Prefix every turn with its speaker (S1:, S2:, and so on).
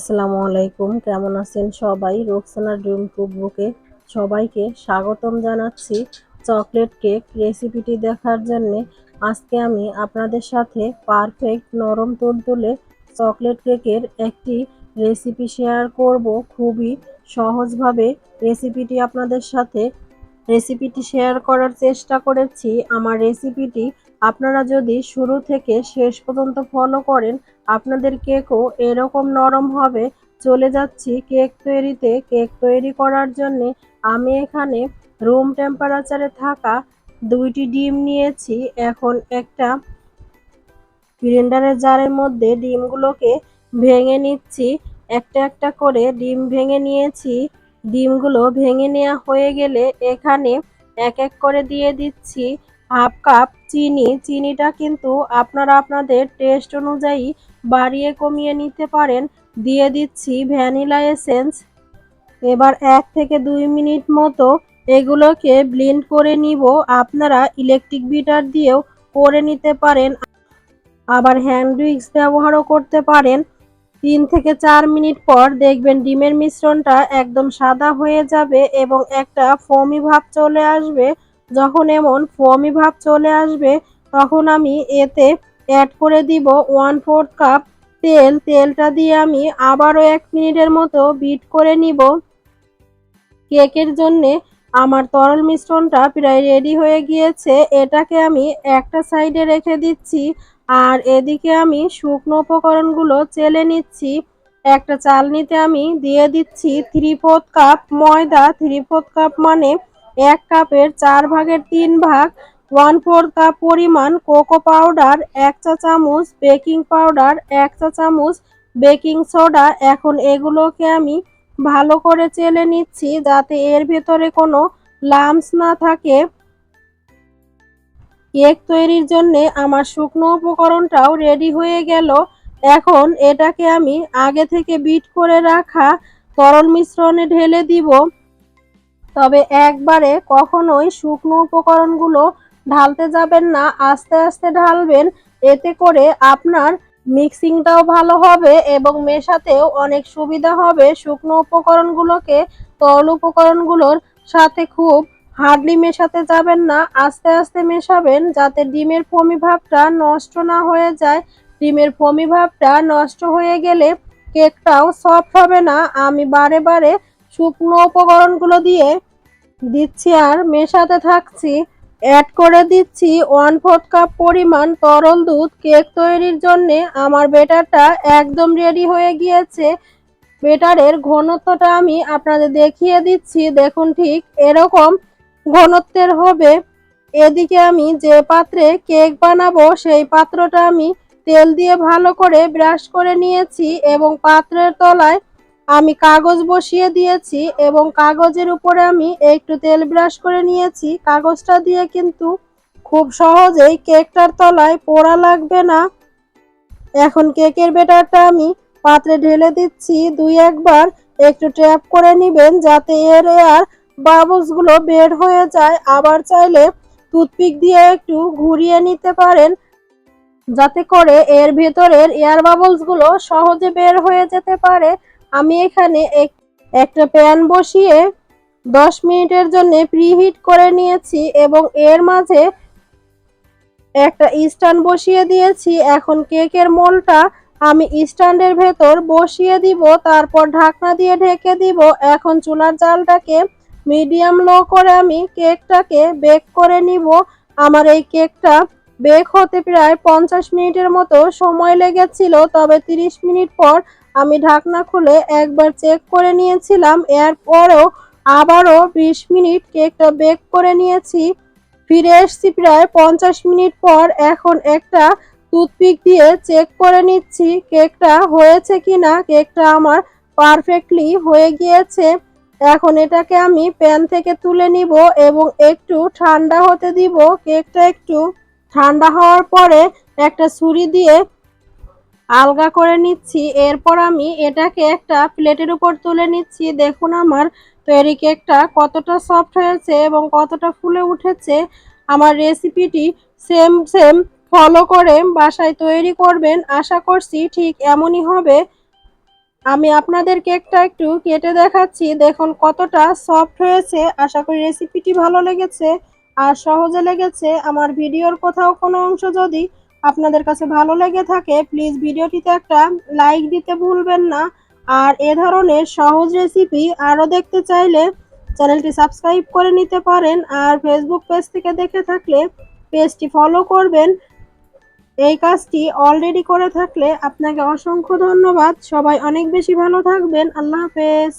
S1: আসসালামু আলাইকুম, কেমন আছেন সবাই? রোকসানা ড্রিম কুকবুকে সবাইকে স্বাগতম জানাচ্ছি চকলেট কেক রেসিপিটি দেখার জন্য। আজকে আমি আপনাদের সাথে পারফেক্ট নরম তুলতুলে চকলেট কেকের একটি রেসিপি শেয়ার করব। খুবই সহজভাবে রেসিপিটি আপনাদের সাথে, রেসিপিটি শেয়ার করার চেষ্টা করেছি। আমার রেসিপিটি আপনারা যদি শুরু থেকে শেষ পর্যন্ত ফলো করেন আপনাদের কেকও এরকম নরম হবে চলে যাচ্ছি কেক তৈরিতে। কেক তৈরি করার জন্যে আমি এখানে রুম টেম্পারেচারে থাকা দুইটি ডিম নিয়েছি। এখন একটা গ্রাইন্ডারের জারের মধ্যে ডিমগুলোকে ভেঙে নিচ্ছি। একটা একটা করে ডিম ভেঙে নিয়েছি। ডিমগুলো ভেঙে নেওয়া হয়ে গেলে এখানে এক এক করে দিয়ে দিচ্ছি। হাফ কাপ চিনি। চিনিটা কিন্তু আপনারা আপনাদের টেস্ট অনুযায়ী বাড়িয়ে কমিয়ে নিতে পারেন। দিয়ে দিচ্ছি ভ্যানিলা এসেন্স। এবার এক থেকে দুই মিনিট মতো এগুলোকে ব্লেন্ড করে নিব। আপনারা ইলেকট্রিক বিটার দিয়েও করে নিতে পারেন। আবার হ্যান্ড উইক্স ব্যবহারও করতে পারেন। তিন থেকে চার মিনিট পর দেখবেন ডিমের মিশ্রণটা একদম সাদা হয়ে যাবে এবং একটা ফমি ভাব চলে আসবে। যখন এমন ফমি ভাব চলে আসবে, তখন আমি এতে অ্যাড করে দিব ওয়ান ফোর্থ কাপ তেল। তেলটা দিয়ে আমি আবারও এক মিনিটের মতো বিট করে নিব। কেকের জন্যে আমার তরল মিশ্রণটা প্রায় রেডি হয়ে গিয়েছে। এটাকে আমি একটা সাইডে রেখে দিচ্ছি আর এদিকে আমি শুকনো উপকরণগুলো চেলে নিচ্ছি। একটা চালনিতে আমি দিয়ে দিচ্ছি থ্রি ফোর্থ কাপ ময়দা। থ্রি ফোর্থ কাপ মানে এক কাপের চার ভাগের তিন ভাগ ওয়ান ফোর কাপ পরিমাণ কোকো পাউডার এক চা চামচ বেকিং পাউডার এক চা চামচ বেকিং সোডা এখন এগুলোকে আমি ভালো করে চেলে নিচ্ছি যাতে এর ভেতরে কোনো লামস না থাকে। কেক তৈরির জন্য আমার শুকনো উপকরণটাও রেডি হয়ে গেল। এখন এটাকে আমি আগে থেকে বিট করে রাখা তরল মিশ্রণে ঢেলে দিব। তবে একবারে কখনোই শুকনো উপকরণগুলো ঢালতে যাবেন না, আস্তে আস্তে ঢালবেন। এতে করে আপনার মিক্সিংটাও ভালো হবে এবং মেশাতেও অনেক সুবিধা হবে। শুকনো উপকরণগুলোকে তরল উপকরণগুলোর সাথে খুব হার্ডলি মেশাতে যাবেন না, আস্তে আস্তে মেশাবেন যাতে ডিমের ফমি ভাবটা নষ্ট না হয়ে যায়। ডিমের ফমি ভাবটা নষ্ট হয়ে গেলে কেকটাও সফট হবে না। আমি বারে বারে শুকনো উপকরণগুলো দিয়ে দিচ্ছি আর মেশাতে থাকছি। অ্যাড করে দিচ্ছি ওয়ান ফোর্থ কাপ পরিমাণ তরল দুধ। কেক তৈরির জন্যে আমার বেটারটা একদম রেডি হয়ে গিয়েছে। বেটারের ঘনত্বটা আমি আপনাদের দেখিয়ে দিচ্ছি। দেখুন ঠিক এরকম ঘনত্বের হবে। এদিকে আমি যে পাত্রে কেক বানাবো, সেই পাত্রটা আমি তেল দিয়ে ভালো করে ব্রাশ করে নিয়েছি এবং পাত্রের তলায় আমি কাগজ বসিয়ে দিয়েছি এবং কাগজের উপরে আমি একটু তেল ব্রাশ করে নিয়েছি। কাগজটা দিয়ে কিন্তু খুব সহজেই কেকটার তলায় পোড়া লাগবে না। এখন কেকের বেটারটা আমি পাত্রে ঢেলে দিচ্ছি। দুই একবার একটু ট্যাপ করে নিবেন যাতে এর এয়ার বাবলসগুলো বের হয়ে যায়। আবার চাইলে টুথপিক দিয়ে একটু ঘুরিয়ে নিতে পারেন যাতে করে এর ভেতরের এয়ার বাবলসগুলো সহজে বের হয়ে যেতে পারে। আমি এখানে একটা প্যান বসিয়ে দশ মিনিটের জন্য প্রিহিট করে নিয়েছি এবং এর মাঝে একটা স্ট্যান্ড বসিয়ে দিয়েছি। এখন কেকের মোলটা আমি স্ট্যান্ডের ভেতর বসিয়ে দিব, তারপর ঢাকনা দিয়ে ঢেকে দিব। এখন চুলার জালটাকে মিডিয়াম লো করে আমি কেকটাকে বেক করে নিব। আমার এই কেকটা বেক হতে প্রায় পঞ্চাশ মিনিটের মতো সময় লেগেছিল, তবে তিরিশ মিনিট পর আমি ঢাকনা খুলে একবার চেক করে নিয়েছিলাম, এরপরও আবারও বিশ মিনিট কেকটা বেক করে নিয়েছি। ফিরে এসছি প্রায় পঞ্চাশ মিনিট পর, এখন একটা টুথপিক দিয়ে চেক করে নিচ্ছি, কেকটা হয়েছে কিনা, কেকটা আমার পারফেক্টলি হয়ে গিয়েছে। এখন এটাকে আমি প্যান থেকে তুলে নিব এবং একটু ঠান্ডা হতে দিব, কেকটা একটু ঠান্ডা হওয়ার পরে একটা ছুরি দিয়ে আলগা করে নিচ্ছি। এরপর আমি এটাকে একটা প্লেটের উপর তুলে নিচ্ছি। দেখুন আমার তৈরি কেকটা কতটা সফট হয়েছে এবং কতটা ফুলে উঠেছে। আমার রেসিপিটি সেম সেম ফলো করে বাসায় তৈরি করবেন। আশা করছি ঠিক এমনই হবে। আমি আপনাদের কেকটা একটু কেটে দেখাচ্ছি। দেখুন কতটা সফট হয়েছে। আশা করি রেসিপিটি ভালো লেগেছে। আর সহজে লেগেছে আমার ভিডিওর কোথাও কোনো অংশ যদি আপনাদের কাছে ভালো লেগে থাকে প্লিজ ভিডিওটিতে একটা লাইক দিতে ভুলবেন না। আর এ ধরনের সহজ রেসিপি আরও দেখতে চাইলে চ্যানেলটি সাবস্ক্রাইব করে নিতে পারেন আর ফেসবুক পেজ থেকে দেখে থাকলে পেজটি ফলো করবেন। এই কাজটি অলরেডি করে থাকলে আপনাকে অসংখ্য ধন্যবাদ। সবাই অনেক বেশি ভালো থাকবেন। আল্লাহ হাফেজ।